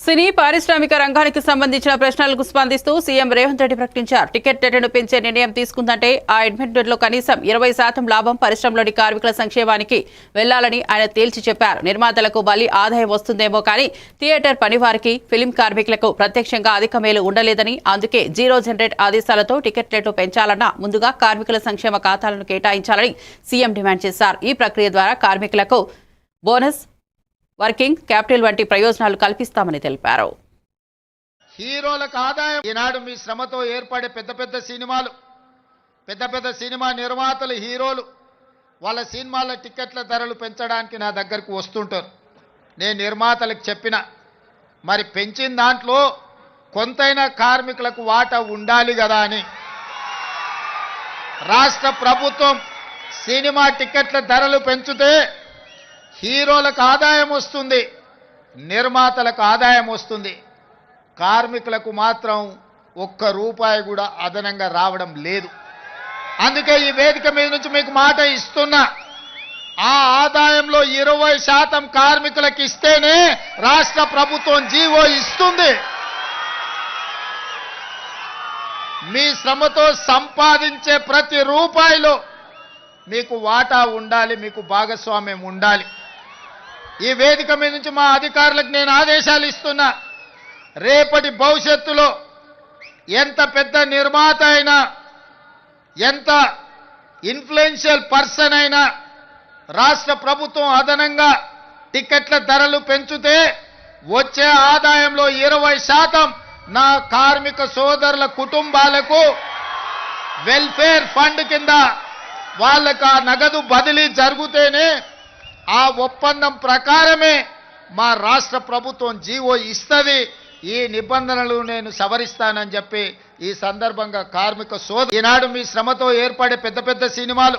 సినీ పారిశ్రామిక రంగానికి సంబంధించిన ప్రశ్నలకు స్పందిస్తూ సీఎం రేవంత్ రెడ్డి ప్రకటించారు. టికెట్ రేటును పెంచే నిర్ణయం తీసుకుందంటే ఆ అడ్మిటెడ్లో కనీసం ఇరవై శాతం లాభం పరిశ్రమలోని కార్మికుల సంక్షేమానికి వెళ్ళాలని ఆయన తేల్చి చెప్పారు. నిర్మాతలకు బలి ఆదాయం వస్తుందేమో కానీ థియేటర్ పనివారికి ఫిలిం కార్మికులకు ప్రత్యక్షంగా అధిక మేలు ఉండలేదని అందుకే జీరో జనరేట్ ఆదేశాలతో టికెట్ రేటు పెంచాలన్నా ముందుగా కార్మికుల సంక్షేమ ఖాతాలను కేటాయించాలని సీఎం డిమాండ్ చేశారు. ఈ ప్రక్రియ ద్వారా కార్మికులకు బోనస్ వర్కింగ్ క్యాపిటల్ వంటి ప్రయోజనాలు కల్పిస్తామని తెలిపారు. హీరోలకు ఆదాయం ఈనాడు మీ శ్రమతో ఏర్పడే పెద్ద పెద్ద సినిమాలు పెద్ద పెద్ద సినిమా నిర్మాతలు హీరోలు వాళ్ళ సినిమాల టికెట్ల ధరలు పెంచడానికి నా దగ్గరకు వస్తుంటారు. నేను నిర్మాతలకు చెప్పిన మరి పెంచిన దాంట్లో కొంతైనా కార్మికులకు వాటా ఉండాలి కదా అని. రాష్ట్ర ప్రభుత్వం సినిమా టికెట్ల ధరలు పెంచితే హీరోలకు ఆదాయం వస్తుంది నిర్మాతలకు ఆదాయం వస్తుంది. కార్మికులకు మాత్రం ఒక్క రూపాయి కూడా అదనంగా రావడం లేదు. అందుకే ఈ వేదిక మీద నుంచి మీకు మాట ఇస్తున్నా. ఆ ఆదాయంలో ఇరవై శాతం కార్మికులకు ఇస్తేనే రాష్ట్ర ప్రభుత్వం జీవో ఇస్తుంది. మీ శ్రమతో సంపాదించే ప్రతి రూపాయిలో మీకు వాటా ఉండాలి మీకు భాగస్వామ్యం ఉండాలి. ఈ వేదిక మీద నుంచి మా అధికారులకు నేను ఆదేశాలు ఇస్తున్నా. రేపటి భవిష్యత్తులో ఎంత పెద్ద నిర్మాత అయినా ఎంత ఇన్ఫ్లుయెన్షియల్ పర్సన్ అయినా రాష్ట్ర ప్రభుత్వం అదనంగా టికెట్ల ధరలు పెంచితే వచ్చే ఆదాయంలో ఇరవై శాతం నా కార్మిక సోదరుల కుటుంబాలకు వెల్ఫేర్ ఫండ్ కింద వాళ్ళకు ఆ నగదు బదిలీ జరిగితేనే ఆ ఒప్పందం ప్రకారమే మా రాష్ట్ర ప్రభుత్వం జీవో ఇస్తుంది. ఈ నిబంధనలు నేను సవరిస్తానని చెప్పి ఈ సందర్భంగా కార్మిక సోద ఈనాడు మీ శ్రమతో ఏర్పడే పెద్ద పెద్ద సినిమాలు.